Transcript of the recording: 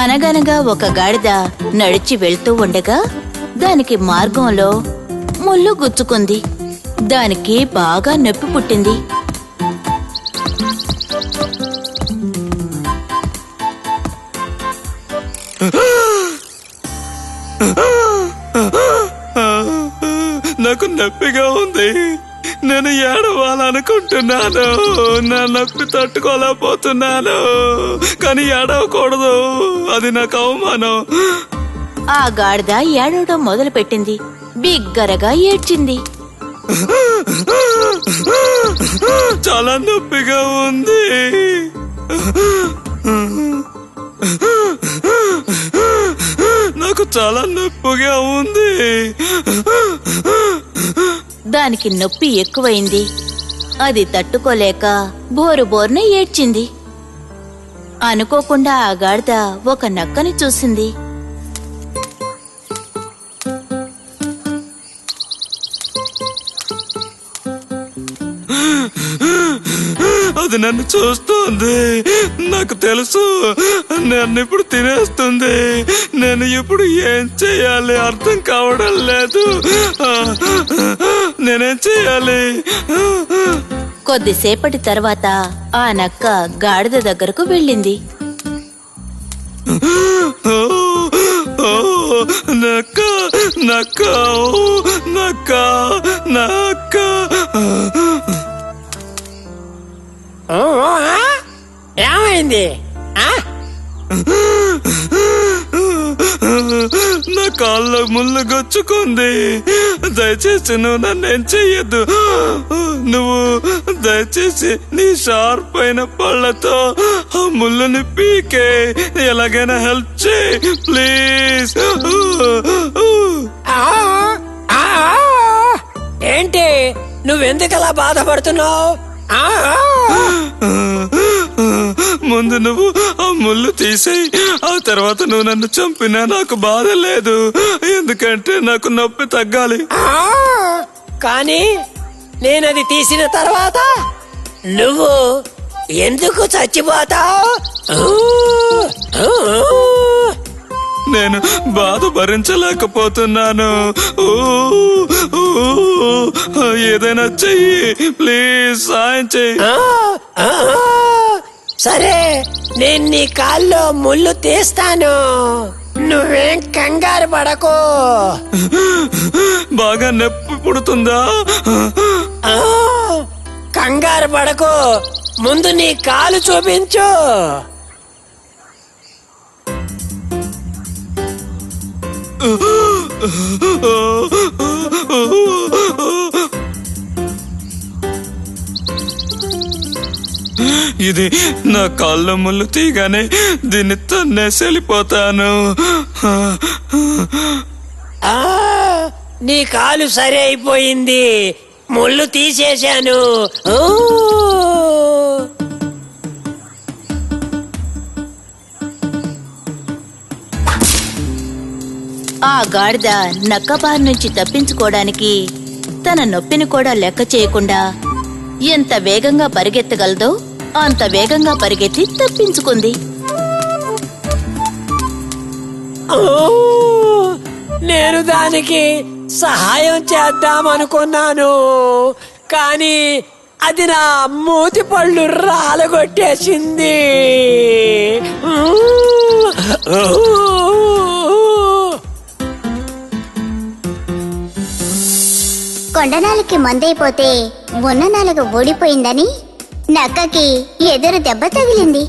అనగనగా ఒక గాడిద నడిచి వెళ్తూ ఉండగా దానికి మార్గంలో ముళ్ళు గుచ్చుకుంది. దానికి బాగా నొప్పి పుట్టింది. నాకు నొప్పిగా ఉంది. నేను ఏడవాలనుకుంటున్నాను. నా నొప్పి తట్టుకోలేకపోతున్నాను. కానీ ఏడవకూడదు. అది నాకు అవమానం. ఆ గాడిద ఏడవడం మొదలుపెట్టింది. బిగ్గరగా ఏడ్చింది. చాలా నొప్పిగా ఉంది. నాకు చాలా నొప్పిగా ఉంది. దానికి నొప్పి ఎక్కువైంది. అది తట్టుకోలేక బోరు బోర్న ఏడ్చింది. అనుకోకుండా ఆ గాడిద ఒక నక్కని చూసింది. అది నన్ను చూస్తోంది. నాకు తెలుసు నన్ను ఇప్పుడు తినేస్తుంది. నేను ఇప్పుడు ఏం చేయాలి? అర్థం కావడం లేదు. నేనేం చేయాలి? కొద్దిసేపటి తర్వాత ఆ నక్క గాడిద దగ్గరకు వెళ్ళింది. నక్క నక్క నక్క నక్క. ఏమైంది? నా కాళ్ళ ముళ్ళు గొచ్చుకుంది. దయచేసి నువ్వు నన్ను ఏం చెయ్యొద్దు. నువ్వు దయచేసి నీ షార్ప్ అయిన పళ్ళతో ఆ ముళ్ళని పీకే. ఎలాగైనా హెల్ప్ చేయి ప్లీజ్. ఏంటి? నువ్వెందుకలా బాధపడుతున్నావు? ఆ, ఆ. ముందు నువ్వు ఆ ముళ్ళు తీసేయి. ఆ తర్వాత నువ్వు నన్ను చంపినా నాకు బాధ లేదు. ఎందుకంటే నాకు నొప్పి తగ్గాలి. కానీ నేనది తీసిన తర్వాత నువ్వు ఎందుకు చచ్చిపోతావు? నేను బాధ భరించలేకపోతున్నాను. ఏదైనా చెయ్యి. ప్లీజ్ సాయం చెయ్యి. సరే నేను నీ కాల్లో ముళ్ళు తీస్తాను. నువ్వేం కంగారు పడకు. బాగా నొప్పి పుడుతుందా? ఆ, కంగారు పడకు. ముందు నీ కాలు చూపించు. ఇది నా కాళ్ళ ముళ్ళు తీగానే దీన్ని తన్నేసి వెళ్ళిపోతాను ఆ నీ కాలు సరి అయిపోయింది. ముళ్ళు తీసేశాను. ఊ. ఆ గాడిద నక్క బారి నుంచి తప్పించుకోవడానికి తన నొప్పిని కూడా లెక్క చేయకుండా ఎంత వేగంగా పరిగెత్తగలదో అంత వేగంగా పరిగెత్తి తప్పించుకుంది. నేను దానికి సహాయం చేద్దామనుకున్నాను కానీ అది నా మూతి పళ్ళు రాలగొట్టేసింది. కొండనాలకి మందైపోతే ఉన్న నాలుగు ఊడిపోయిందని నక్కకి ఎదురు దెబ్బ తగిలింది.